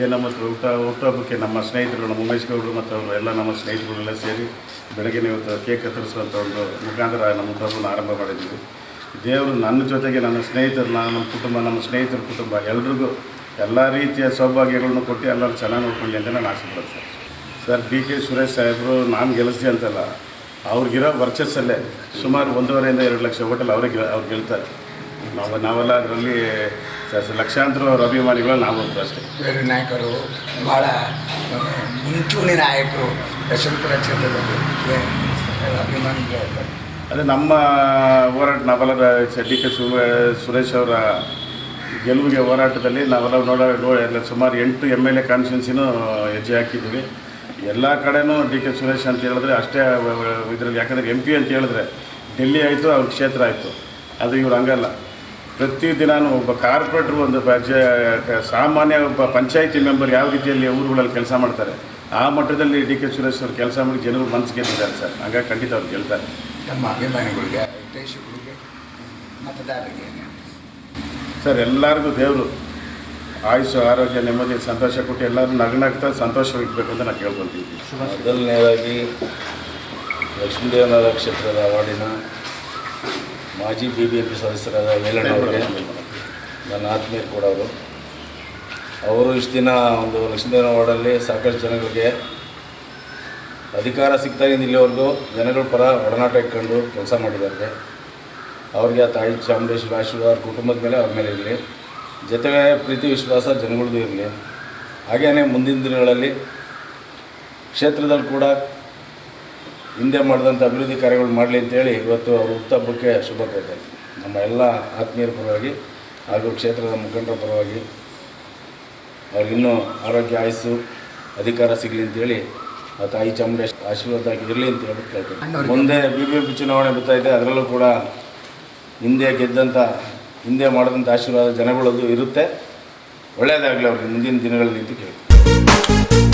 ಏನು ನಮ್ಮ ಊಟ ಹುಟ್ಟುಹಬ್ಬಕ್ಕೆ ನಮ್ಮ ಸ್ನೇಹಿತರು, ನಮ್ಮ ಉಮೇಶ್ ಗೌಡರು ಮತ್ತು ಅವರು ಎಲ್ಲ ನಮ್ಮ ಸ್ನೇಹಿತರುಗಳೆಲ್ಲ ಸೇರಿ ಬೆಳಗ್ಗೆ ಇವತ್ತು ಕೇಕ್ ಕತ್ತರಿಸುವಂಥ ಒಂದು ಮುಖಾಂತರ ನಮ್ಮ ಹುಟ್ಟುಹಬ್ಬನ ಆರಂಭ ಮಾಡಿದ್ದೀವಿ. ದೇವರು ನನ್ನ ಜೊತೆಗೆ ನನ್ನ ಸ್ನೇಹಿತರು ನಾನು ನಮ್ಮ ಕುಟುಂಬ, ನಮ್ಮ ಸ್ನೇಹಿತರ ಕುಟುಂಬ ಎಲ್ರಿಗೂ ಎಲ್ಲ ರೀತಿಯ ಸೌಭಾಗ್ಯಗಳನ್ನು ಕೊಟ್ಟು ಎಲ್ಲರೂ ಚೆನ್ನಾಗಿ ನೋಡ್ಕೊಳ್ಳಿ ಅಂತ ನಾನು ಆಸೆ ಸರ್. ಡಿ ಕೆ ಸುರೇಶ್ ಸಾಹೇಬರು ನಾನು ಗೆಲ್ಲಿಸಿ ಅಂತಲ್ಲ, ಅವ್ರಿಗಿರೋ ವರ್ಚಸ್ಸಲ್ಲೇ ಸುಮಾರು ಒಂದೂವರೆಯಿಂದ ಎರಡು ಲಕ್ಷ ಹೋಟೆಲ್ ಅವರಿಗೆ ಅವ್ರು ಗೆಲ್ತಾರೆ. ನಾವು ನಾವೆಲ್ಲ ಅದರಲ್ಲಿ ಲಕ್ಷಾಂತರ ಅವ್ರ ಅಭಿಮಾನಿಗಳು ನಾವು ಅಷ್ಟೇ. ಬೇರೆ ನಾಯಕರು ಭಾಳ ಮುಂಚೂಣಿ ನಾಯಕರು ಯಶವಂತಪುರ ಕ್ಷೇತ್ರದಲ್ಲಿ ಅಭಿಮಾನಿಗಳು ಅದೇ ನಮ್ಮ ಹೋರಾಟ ನಾವೆಲ್ಲ ಡಿ ಕೆ ಸುರೇಶ್ ಅವರ ಗೆಲುವಿಗೆ ಹೋರಾಟದಲ್ಲಿ ನಾವೆಲ್ಲ ನೋಡ ನೋಡಿ ಸುಮಾರು ಎಂಟು ಎಂ ಎಲ್ ಎ ಕಾನ್ಸ್ಟಿಟ್ಯೂನ್ಸಿನೂ ಹೆಜ್ಜೆ ಹಾಕಿದ್ದೀವಿ. ಎಲ್ಲ ಕಡೆನೂ ಡಿ ಕೆ ಸುರೇಶ್ ಅಂತ ಹೇಳಿದ್ರೆ ಅಷ್ಟೇ ಇದರಲ್ಲಿ ಯಾಕಂದರೆ ಎಂ ಪಿ ಅಂತ ಹೇಳಿದ್ರೆ ಡೆಲ್ಲಿ ಆಯಿತು ಅವ್ರ ಕ್ಷೇತ್ರ ಆಯಿತು. ಅದು ಇವ್ರು ಹಂಗಲ್ಲ. ಪ್ರತಿದಿನಾನು ಒಬ್ಬ ಕಾರ್ಪೊರೇಟ್ರು ಒಂದು ಸಾಮಾನ್ಯ ಒಬ್ಬ ಪಂಚಾಯಿತಿ ಮೆಂಬರ್ ಯಾವ ರೀತಿಯಲ್ಲಿ ಊರುಗಳಲ್ಲಿ ಕೆಲಸ ಮಾಡ್ತಾರೆ ಆ ಮಟ್ಟದಲ್ಲಿ ಡಿ ಕೆ ಸುರೇಶ್ ಅವರು ಕೆಲಸ ಮಾಡಿ ಜನರು ಮನಸ್ಸು ಗೆದ್ದಿದ್ದಾರೆ ಸರ್. ಹಾಗಾಗಿ ಖಂಡಿತ ಅವ್ರು ಗೆಲ್ತಾರೆ. ತಮ್ಮ ಅಭಿಮಾನಿಗಳಿಗೆ ದೇಶಗಳಿಗೆ ಮತದಾರರಿಗೆ ಸರ್ ಎಲ್ಲರಿಗೂ ದೇವರು. ಆಯುಷು ಆರೋಗ್ಯ ನೆಮ್ಮದಿ ಸಂತೋಷ ಕೊಟ್ಟು ಎಲ್ಲರೂ ನಗ್ನಾಗ್ತಾ ಸಂತೋಷವಿರಬೇಕು ಅಂತ ನಾನು ಕೇಳ್ಕೊತೀನಿ ಮೊದಲನೇದಾಗಿ ಲಕ್ಷ್ಮೀದೇವನಗರ ಕ್ಷೇತ್ರದ ವಾರ್ಡಿನ ಮಾಜಿ ಬಿ ಬಿ ಎಂ ಪಿ ಸದಸ್ಯರಾದ ವೇಲಣ್ಣ ಅವರಿಗೆ ನನ್ನ ಆತ್ಮೀಯರು ಕೂಡ ಅವರು. ಅವರು ಇಷ್ಟು ದಿನ ಒಂದು ಲಕ್ಷ್ಮೀದೇವನ ವಾರ್ಡಲ್ಲಿ ಸಾಕಷ್ಟು ಜನಗಳಿಗೆ ಅಧಿಕಾರ ಸಿಗ್ತಾಗಿಂದ ಇಲ್ಲಿವರೆಗೂ. ಜನಗಳ ಪರ ಒಡನಾಟ ಇಟ್ಕೊಂಡು ಕೆಲಸ ಮಾಡಿದ್ದಾರೆ. ಅವ್ರಿಗೆ ಆ ತಾಯಿ ಚಾಮುಂಡೇಶ್ವರಿ ಆಶೀರ್ವಾದ ಅವ್ರ ಕುಟುಂಬದ ಮೇಲೆ ಅವ್ರ ಮೇಲೆ ಇರಲಿ. ಜೊತೆಗೆ ಪ್ರೀತಿ ವಿಶ್ವಾಸ ಜನಗಳದ್ದು ಇರಲಿ. ಹಾಗೆಯೇ ಮುಂದಿನ ದಿನಗಳಲ್ಲಿ ಕ್ಷೇತ್ರದಲ್ಲಿ ಕೂಡ ಹಿಂದೆ ಮಾಡಿದಂಥ ಅಭಿವೃದ್ಧಿ ಕಾರ್ಯಗಳು ಮಾಡಲಿ ಅಂತೇಳಿ ಇವತ್ತು ಅವ್ರ ಹುಟ್ಟುಹಬ್ಬಕ್ಕೆ ಶುಭ ಕೋರ್ತಾ ನಮ್ಮ ಎಲ್ಲ ಆತ್ಮೀಯರ ಪರವಾಗಿ ಹಾಗೂ ಕ್ಷೇತ್ರದ ಮುಖಂಡರ ಪರವಾಗಿ ಅವ್ರಿಗಿನ್ನೂ ಆರೋಗ್ಯ ಆಯಸ್ಸು ಅಧಿಕಾರ ಸಿಗಲಿ ಅಂತೇಳಿ ಆ ತಾಯಿ ಚಾಮುಂಡೇಶ್ ಆಶೀರ್ವಾದ ಇರಲಿ ಅಂತ ಹೇಳ್ಬಿಟ್ಟು ಕೇಳ್ತೀನಿ ಮುಂದೆ ಬಿ ಬಿ ಪಿ ಚುನಾವಣೆ ಬರ್ತಾ ಇದೆ ಅದರಲ್ಲೂ ಕೂಡ ಹಿಂದೆ ಗೆದ್ದಂಥ ಹಿಂದೆ ಮಾಡಿದಂಥ ಆಶೀರ್ವಾದ ಜನಗಳದ್ದು ಇರುತ್ತೆ. ಒಳ್ಳೆಯದಾಗಲಿ ಅವ್ರಿಗೆ ಮುಂದಿನ ದಿನಗಳಲ್ಲಿ ಅಂತ ಕೇಳ್ತೀನಿ